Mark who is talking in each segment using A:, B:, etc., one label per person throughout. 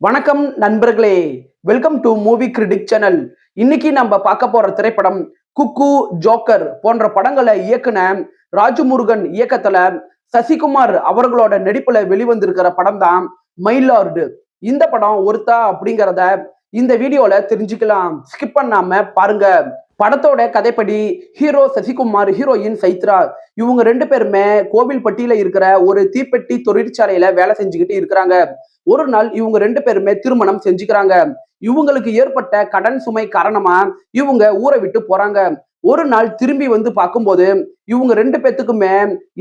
A: வணக்கம் நண்பர்களே. Welcome to movie critic channel இன்னைக்கு நம்ம பார்க்க போற திரைப்படம் குக்கு ஜோக்கர் போன்ற படங்களை இயக்குன ராஜமுருகன் இயக்கத்துல சசிகுமார் அவர்களோட நடிப்புல வெளிவந்திருக்கிற படம் தான் மயிலார்டு இந்த படம் ஒருத்தா அப்படிங்கிறத இந்த வீடியோல தெரிஞ்சுக்கலாம். ஸ்கிப் பண்ணாம பாருங்க. படத்தோட கதைப்படி ஹீரோ சசிகுமார் ஹீரோயின் சைத்ரா இவங்க ரெண்டு பேருமே கோவில்பட்டியில இருக்கிற ஒரு தீப்பெட்டி தொழிற்சாலையில வேலை செஞ்சுக்கிட்டு இருக்கிறாங்க. ஒரு நாள் இவங்க ரெண்டு பேருமே திருமணம் செஞ்சுக்கிறாங்க. இவங்களுக்கு ஏற்பட்ட கடன் சுமை காரணமா இவங்க ஊரை விட்டு போறாங்க. ஒரு நாள் திரும்பி வந்து பார்க்கும்போது இவங்க ரெண்டு பேத்துக்குமே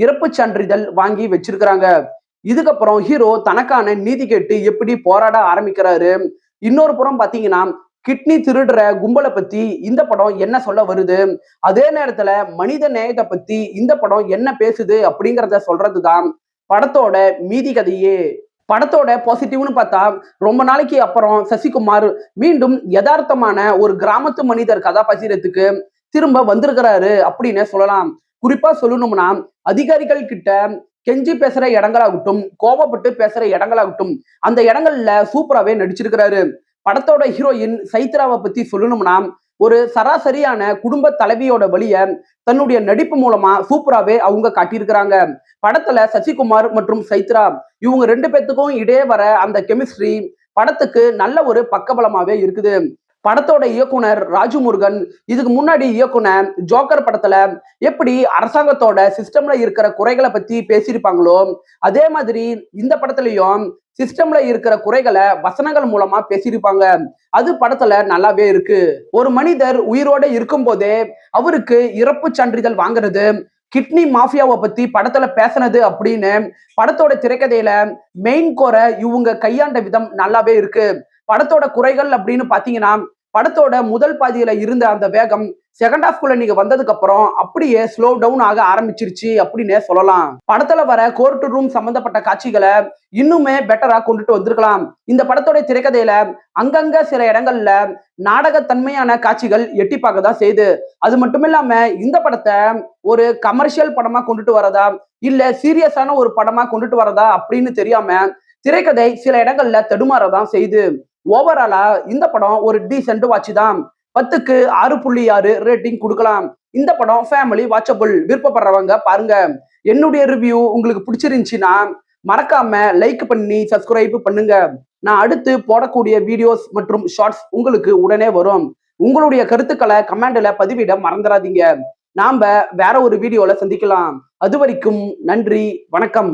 A: இறப்பு சான்றிதழ் வாங்கி வச்சிருக்கிறாங்க. இதுக்கப்புறம் ஹீரோ தனக்கான நீதி கேட்டு எப்படி போராட ஆரம்பிக்கிறாரு. இன்னொரு புறம் பாத்தீங்கன்னா கிட்னி திருடுற கும்பலை பத்தி இந்த படம் என்ன சொல்ல வருது? அதே நேரத்துல மனித நேயத்தை பத்தி இந்த படம் என்ன பேசுது அப்படிங்கிறத சொல்றதுதான் படத்தோட மீதி கதையே. படத்தோட பாசிட்டிவ்னு பார்த்தா ரொம்ப நாளைக்கு அப்புறம் சசிகுமார் மீண்டும் யதார்த்தமான ஒரு கிராமத்து மனிதர் கதாபாத்திரத்துக்கு திரும்ப வந்திருக்கிறாரு அப்படின்னு சொல்லலாம். குறிப்பா சொல்லணும்னா அதிகாரிகள் கிட்ட கெஞ்சி பேசுற இடங்களாகட்டும் கோபப்பட்டு பேசுற இடங்களாகட்டும் அந்த இடங்கள்ல சூப்பராகவே நடிச்சிருக்கிறாரு. படத்தோட ஹீரோயின் சைத்ராவை பத்தி சொல்லணும்னா ஒரு சராசரியான குடும்ப தலைவியோட வழிய தன்னுடைய நடிப்பு மூலமா சூப்பராகவே அவங்க காட்டியிருக்கிறாங்க. படத்துல சசிகுமார் மற்றும் சைத்ரா இவங்க ரெண்டு பேத்துக்கும் இடையே வர அந்த கெமிஸ்ட்ரி படத்துக்கு நல்ல ஒரு பக்கபலமாவே இருக்குது. படத்தோட இயக்குனர் ராஜு முருகன் இதுக்கு முன்னாடி இயக்குனர் ஜோக்கர் படத்துல எப்படி அரசாங்கத்தோட சிஸ்டம்ல இருக்கிற குறைகளை பத்தி பேசியிருப்பாங்களோ அதே மாதிரி இந்த படத்துலயும் சிஸ்டம்ல இருக்கிற குறைகளை வசனங்கள் மூலமா பேசியிருப்பாங்க. அது படத்துல நல்லாவே இருக்கு. ஒரு மனிதர் உயிரோட இருக்கும் போதே அவருக்கு இறப்பு சான்றிதழ் வாங்குறது கிட்னி மாஃபியாவை பத்தி படத்துல பேசினது அப்படின்னு படத்தோட திரைக்கதையில மெயின் கோரை இவங்க கையாண்ட விதம் நல்லாவே இருக்கு. படத்தோட குறைகள் அப்படின்னு பாத்தீங்கன்னா படத்தோட முதல் பாதியில இருந்த அந்த வேகம் செகண்ட் ஹாஃப்குள்ள நீங்க வந்ததுக்கு அப்புறம் அப்படியே ஸ்லோ டவுன் ஆக ஆரம்பிச்சிருச்சு அப்படின்னு சொல்லலாம். படத்துல வர கோர்ட் ரூம் சம்பந்தப்பட்ட காட்சிகளை இன்னுமே பெட்டரா கொண்டுட்டு வந்திருக்கலாம். இந்த படத்தோட திரைக்கதையில அங்கங்க சில இடங்கள்ல நாடகத்தன்மையான காட்சிகள் எட்டி பார்க்க தான் செய்யுது. அது மட்டும் இல்லாம இந்த படத்தை ஒரு கமர்ஷியல் படமா கொண்டுட்டு வரதா இல்ல சீரியஸான ஒரு படமா கொண்டுட்டு வரதா அப்படின்னு தெரியாம திரைக்கதை சில இடங்கள்ல தடுமாறதான் செய்யுது. ஓவராலா இந்த படம் ஒரு டீசென்ட் வாட்ச் தான் பத்துக்கு ஆறு புள்ளி ஆறு ரேட்டிங் கொடுக்கலாம். இந்த படம் ஃபேமிலி வாட்சபிள் விருப்பப்படுறவங்க பாருங்க. என்னுடைய ரிவ்யூ உங்களுக்கு பிடிச்சிருந்துச்சுன்னா மறக்காம லைக் பண்ணி சப்ஸ்கிரைப் பண்ணுங்க. நான் அடுத்து போடக்கூடிய வீடியோஸ் மற்றும் ஷார்ட்ஸ் உங்களுக்கு உடனே வரும். உங்களுடைய கருத்துக்களை கமெண்ட்ல பதிவிட மறந்துடாதீங்க. நாம வேற ஒரு வீடியோல சந்திக்கலாம். அது வரைக்கும் நன்றி வணக்கம்.